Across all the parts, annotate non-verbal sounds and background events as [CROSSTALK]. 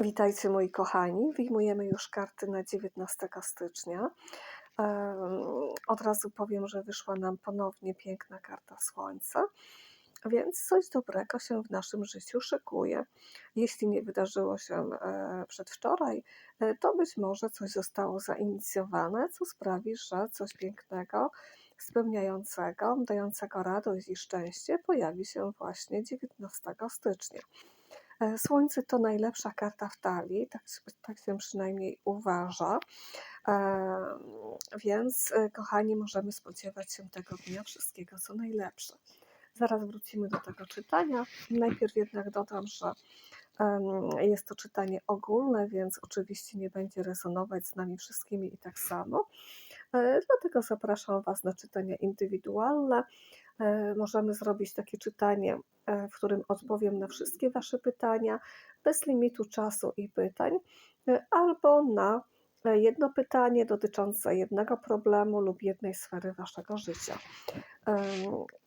Witajcie moi kochani. Wyjmujemy już karty na 19 stycznia. Od razu powiem, że wyszła nam ponownie piękna karta Słońca, więc coś dobrego się w naszym życiu szykuje. Jeśli nie wydarzyło się e, przedwczoraj, e, to być może coś zostało zainicjowane, co sprawi, że coś pięknego, spełniającego, dającego radość i szczęście pojawi się właśnie 19 stycznia. E, Słońce to najlepsza karta w talii, tak, tak się przynajmniej uważa. E, więc, e, kochani, możemy spodziewać się tego dnia wszystkiego, co najlepsze. Zaraz wrócimy do tego czytania. Najpierw jednak dodam, że jest to czytanie ogólne, więc oczywiście nie będzie rezonować z nami wszystkimi i tak samo. Dlatego zapraszam Was na czytania indywidualne. Możemy zrobić takie czytanie E, w którym odpowiem na wszystkie Wasze pytania bez limitu czasu i pytań, e, albo na e, jedno pytanie dotyczące jednego problemu lub jednej sfery Waszego życia.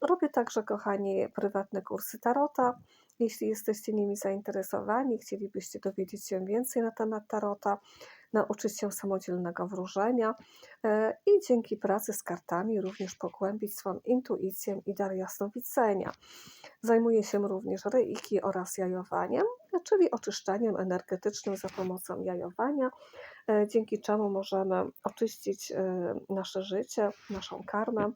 Robię także, kochani, prywatne kursy Tarota. Jeśli jesteście nimi zainteresowani, chcielibyście dowiedzieć się więcej na temat Tarota, nauczyć się samodzielnego wróżenia e, i dzięki pracy z kartami również pogłębić swoją intuicję i dar jasnowidzenia. Zajmuję się również reiki oraz jajowaniem, czyli oczyszczaniem energetycznym za pomocą jajowania, e, dzięki czemu możemy oczyścić e, nasze życie, naszą karmę,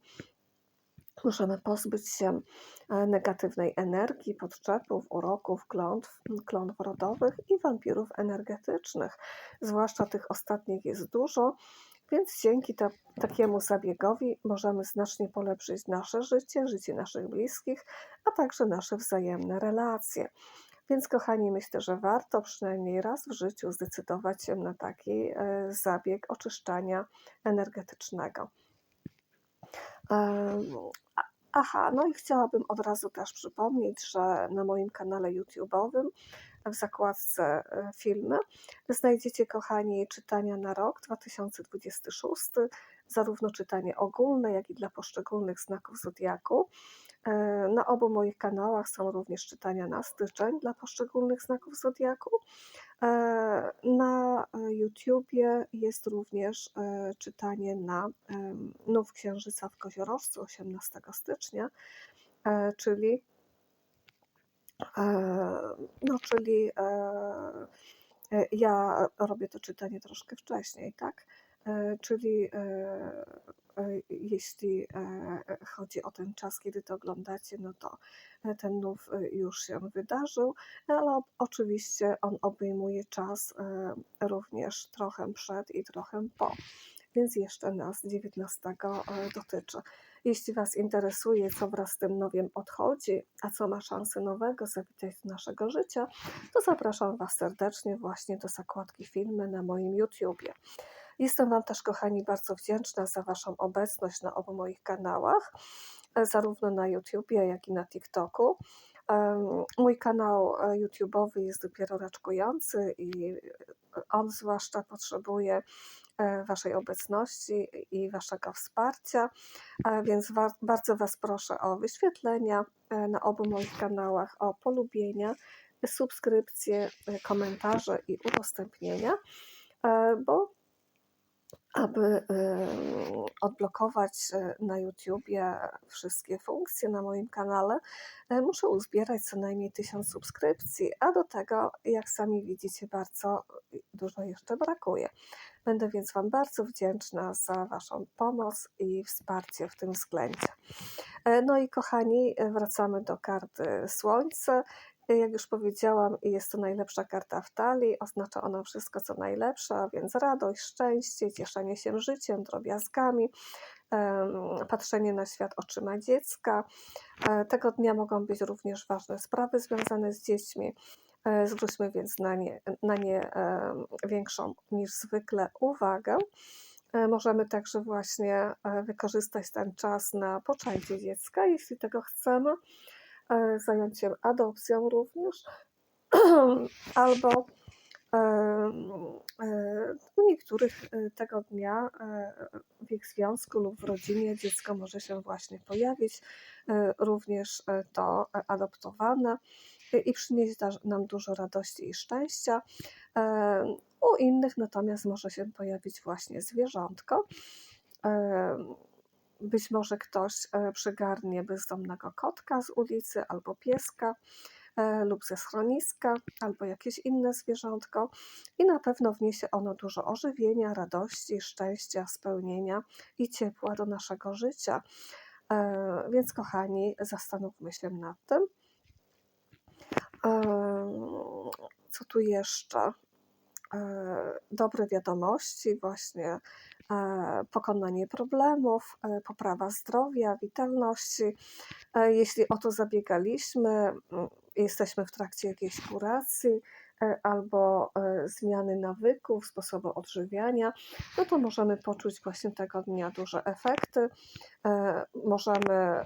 Możemy pozbyć się e, negatywnej energii, podczepów, uroków, klątw, klątw rodowych i wampirów energetycznych. Zwłaszcza tych ostatnich jest dużo, więc dzięki ta, takiemu zabiegowi możemy znacznie polepszyć nasze życie, życie naszych bliskich, a także nasze wzajemne relacje. Więc, kochani, myślę, że warto przynajmniej raz w życiu zdecydować się na taki e, zabieg oczyszczania energetycznego. Aha, no i chciałabym od razu też przypomnieć, że na moim kanale YouTube'owym w zakładce e, filmy znajdziecie, kochani, czytania na rok 2026, zarówno czytanie ogólne, jak i dla poszczególnych znaków zodiaku. E, na obu moich kanałach są również czytania na styczeń dla poszczególnych znaków zodiaku. E, na YouTubie jest również e, czytanie na Nów Księżyca w Koziorożcu 18 stycznia, czyli no, czyli ja robię to czytanie troszkę wcześniej, tak? Czyli E, jeśli e, chodzi o ten czas, kiedy to oglądacie, no to e, ten nów już się wydarzył, ale oczywiście on obejmuje czas również trochę przed i trochę po, więc jeszcze nas 19 dotyczy. Jeśli Was interesuje, co wraz z tym nowiem odchodzi, a co ma szansę nowego zawitać do naszego życia, to zapraszam Was serdecznie właśnie do zakładki filmy na moim YouTubie. Jestem Wam też, kochani, bardzo wdzięczna za Waszą obecność na obu moich kanałach, e, zarówno na YouTubie, jak i na TikToku. Mój kanał e, YouTube'owy jest dopiero raczkujący i on zwłaszcza potrzebuje e, Waszej obecności i Waszego wsparcia, więc bardzo Was proszę o wyświetlenia na obu moich kanałach, o polubienia, subskrypcje, komentarze i udostępnienia, bo aby odblokować e, na YouTubie wszystkie funkcje na moim kanale, e, muszę uzbierać co najmniej 1000 subskrypcji, a do tego, jak sami widzicie, bardzo dużo jeszcze brakuje. Będę więc Wam bardzo wdzięczna za Waszą pomoc i wsparcie w tym względzie. E, no i kochani, wracamy do karty Słońce. Jak już powiedziałam, jest to najlepsza karta w talii, oznacza ona wszystko co najlepsze, a więc radość, szczęście, cieszenie się życiem, drobiazgami, patrzenie na świat oczyma dziecka. E, tego dnia mogą być również ważne sprawy związane z dziećmi. E, zwróćmy więc na nie, na nie większą niż zwykle uwagę. E, możemy także właśnie wykorzystać ten czas na poczęcie dziecka, jeśli tego chcemy. E, zająć się adopcją również, [CLEARS THROAT] albo e, e, u niektórych tego dnia w ich związku lub w rodzinie dziecko może się właśnie pojawić, również to adoptowane. i przynieść nam dużo radości i szczęścia. U innych natomiast może się pojawić właśnie zwierzątko. E, być może ktoś e, przygarnie bezdomnego kotka z ulicy albo pieska lub ze schroniska, albo jakieś inne zwierzątko, i na pewno wniesie ono dużo ożywienia, radości, szczęścia, spełnienia i ciepła do naszego życia. Więc, kochani, zastanówmy się nad tym. Co tu jeszcze? Dobre wiadomości, właśnie pokonanie problemów, poprawa zdrowia, witalności. Jeśli o to zabiegaliśmy, mm, jesteśmy w trakcie jakiejś kuracji, E, albo e, zmiany nawyków, sposobu odżywiania, no to możemy poczuć właśnie tego dnia duże efekty. E, możemy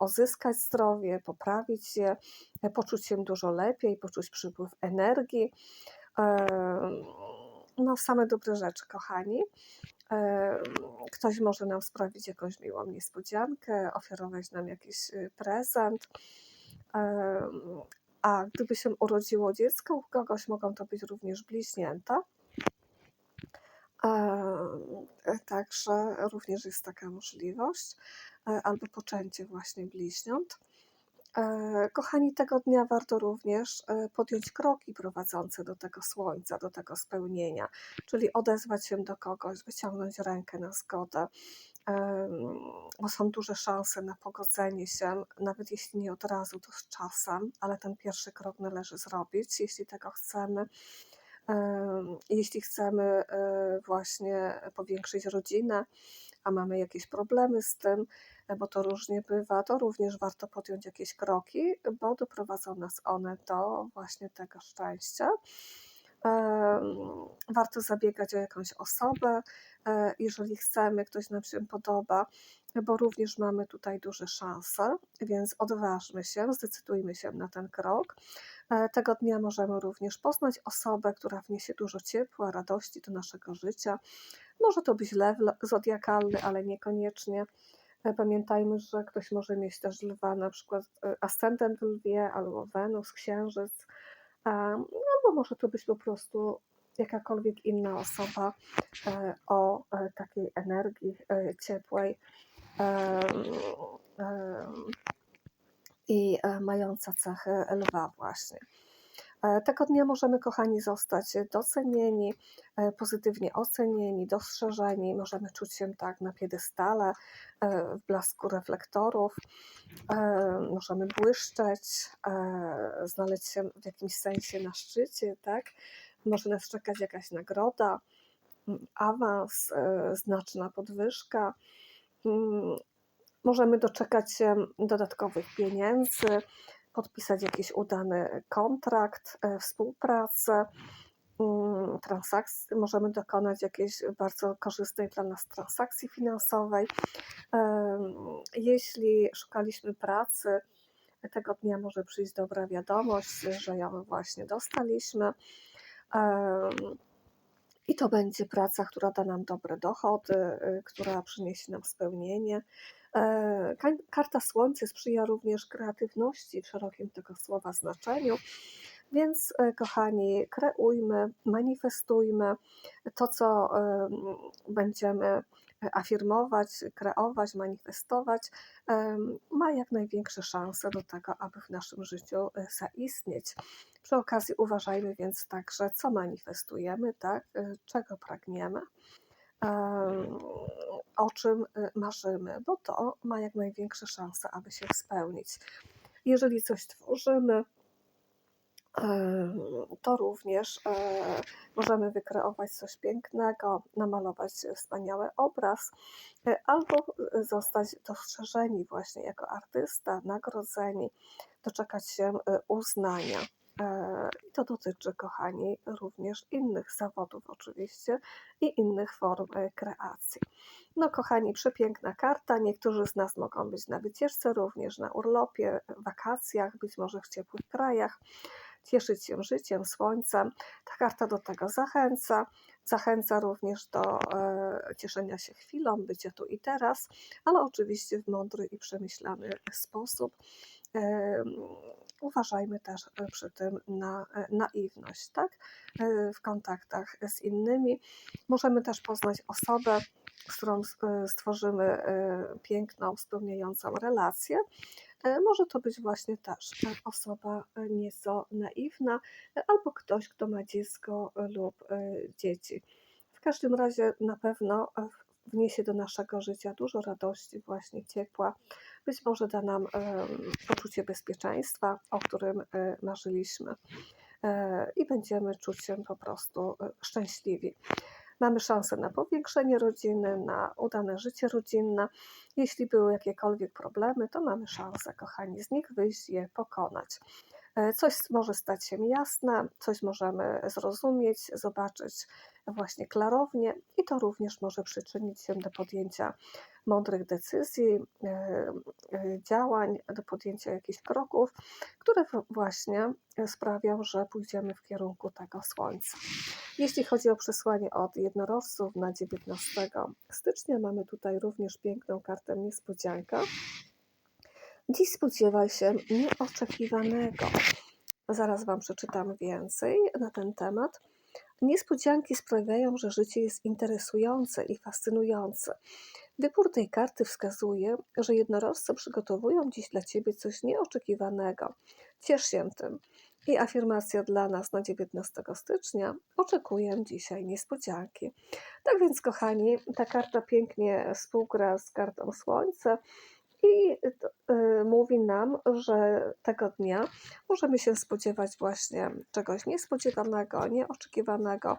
uzyskać zdrowie, poprawić je, poczuć się dużo lepiej, poczuć przypływ energii. No, same dobre rzeczy, kochani. Ktoś może nam sprawić jakąś miłą niespodziankę, ofiarować nam jakiś y, prezent, a gdyby się urodziło dziecko u kogoś, mogą to być również bliźnięta. Także również jest taka możliwość, e, albo poczęcie właśnie bliźniąt. E, kochani, tego dnia warto również podjąć kroki prowadzące do tego słońca, do tego spełnienia, czyli odezwać się do kogoś, wyciągnąć rękę na zgodę, bo są duże szanse na pogodzenie się, nawet jeśli nie od razu, to z czasem, ale ten pierwszy krok należy zrobić, jeśli tego chcemy. Jeśli chcemy e, właśnie powiększyć rodzinę, a mamy jakieś problemy z tym, bo to różnie bywa, to również warto podjąć jakieś kroki, bo doprowadzą nas one do właśnie tego szczęścia. Warto zabiegać o jakąś osobę, e, jeżeli chcemy, ktoś nam się podoba, bo również mamy tutaj duże szanse, więc odważmy się, zdecydujmy się na ten krok. E, tego dnia możemy również poznać osobę, która wniesie dużo ciepła, radości do naszego życia. Może to być lew zodiakalny, ale niekoniecznie. E, pamiętajmy, że ktoś może mieć też lwa, na przykład ascendent w lwie, albo Wenus, księżyc, albo może to być po prostu jakakolwiek inna osoba e, o e, takiej energii e, ciepłej i mająca cechy lwa właśnie. Tego dnia możemy, kochani, zostać docenieni, pozytywnie ocenieni, dostrzeżeni, możemy czuć się tak na piedestale, w blasku reflektorów, możemy błyszczeć, znaleźć się w jakimś sensie na szczycie, tak? Może nas czekać jakaś nagroda, awans, znaczna podwyżka. Możemy doczekać się dodatkowych pieniędzy, podpisać jakiś udany kontrakt, e, współpracę, mm, transakcji, możemy dokonać jakiejś bardzo korzystnej dla nas transakcji finansowej. Jeśli szukaliśmy pracy, tego dnia może przyjść dobra wiadomość, że ją właśnie dostaliśmy. I to będzie praca, która da nam dobre dochody, y, która przyniesie nam spełnienie. E, karta Słońce sprzyja również kreatywności w szerokim tego słowa znaczeniu. Więc, e, kochani, kreujmy, manifestujmy to, co będziemy afirmować, kreować, manifestować, ma jak największe szanse do tego, aby w naszym życiu e, zaistnieć. Przy okazji uważajmy więc także, co manifestujemy, tak? czego pragniemy o czym y, marzymy, bo to ma jak największe szanse, aby się spełnić. Jeżeli coś tworzymy, to również e, możemy wykreować coś pięknego, namalować wspaniały obraz, e, albo zostać dostrzeżeni właśnie jako artysta, nagrodzeni, doczekać się e, uznania. E, I to dotyczy, kochani, również innych zawodów, oczywiście, i innych form e, kreacji. No, kochani, przepiękna karta. Niektórzy z nas mogą być na wycieczce, również na urlopie, wakacjach, być może w ciepłych krajach, cieszyć się życiem, słońcem. Ta karta do tego zachęca. Zachęca również do e, cieszenia się chwilą, bycia tu i teraz, ale oczywiście w mądry i przemyślany sposób uważajmy też e, przy tym na e, naiwność, tak? E, w kontaktach z innymi. Możemy też poznać osobę, z którą stworzymy piękną, spełniającą relację. Może to być właśnie też osoba nieco naiwna albo ktoś, kto ma dziecko lub dzieci. W każdym razie na pewno wniesie do naszego życia dużo radości, właśnie ciepła. Być może da nam poczucie bezpieczeństwa, o którym e, marzyliśmy e, i będziemy czuć się po prostu e, szczęśliwi. Mamy szansę na powiększenie rodziny, na udane życie rodzinne. Jeśli były jakiekolwiek problemy, to mamy szansę, kochani, z nich wyjść, je pokonać. Coś może stać się jasne, coś możemy zrozumieć, zobaczyć właśnie klarownie, i to również może przyczynić się do podjęcia mądrych decyzji, e, e, działań, do podjęcia jakichś kroków, które właśnie sprawią, że pójdziemy w kierunku tego słońca. Jeśli chodzi o przesłanie od jednorożców na 19 stycznia, mamy tutaj również piękną kartę niespodzianka. Dziś spodziewaj się nieoczekiwanego. Zaraz Wam przeczytam więcej na ten temat. Niespodzianki sprawiają, że życie jest interesujące i fascynujące. Wybór tej karty wskazuje, że jednorożce przygotowują dziś dla Ciebie coś nieoczekiwanego. Ciesz się tym. I afirmacja dla nas na 19 stycznia. Oczekuję dzisiaj niespodzianki. Tak więc, kochani, ta karta pięknie współgra z kartą Słońca i y, mówi nam, że tego dnia możemy się spodziewać właśnie czegoś niespodziewanego, nieoczekiwanego,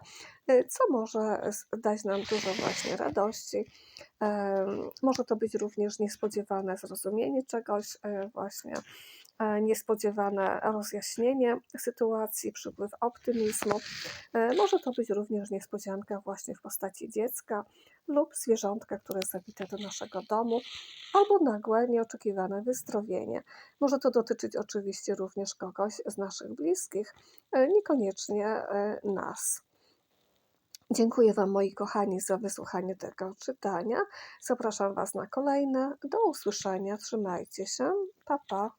y, co może dać nam dużo właśnie radości. Em, Może to być również niespodziewane zrozumienie czegoś, e, właśnie e, niespodziewane rozjaśnienie sytuacji, przypływ optymizmu. E, Może to być również niespodzianka właśnie w postaci dziecka lub zwierzątka, które zawita do naszego domu, albo nagłe, nieoczekiwane wyzdrowienie. Może to dotyczyć oczywiście również kogoś z naszych bliskich, e, niekoniecznie e, nas. Dziękuję Wam, moi kochani, za wysłuchanie tego czytania. Zapraszam Was na kolejne. Do usłyszenia. Trzymajcie się. Pa, pa.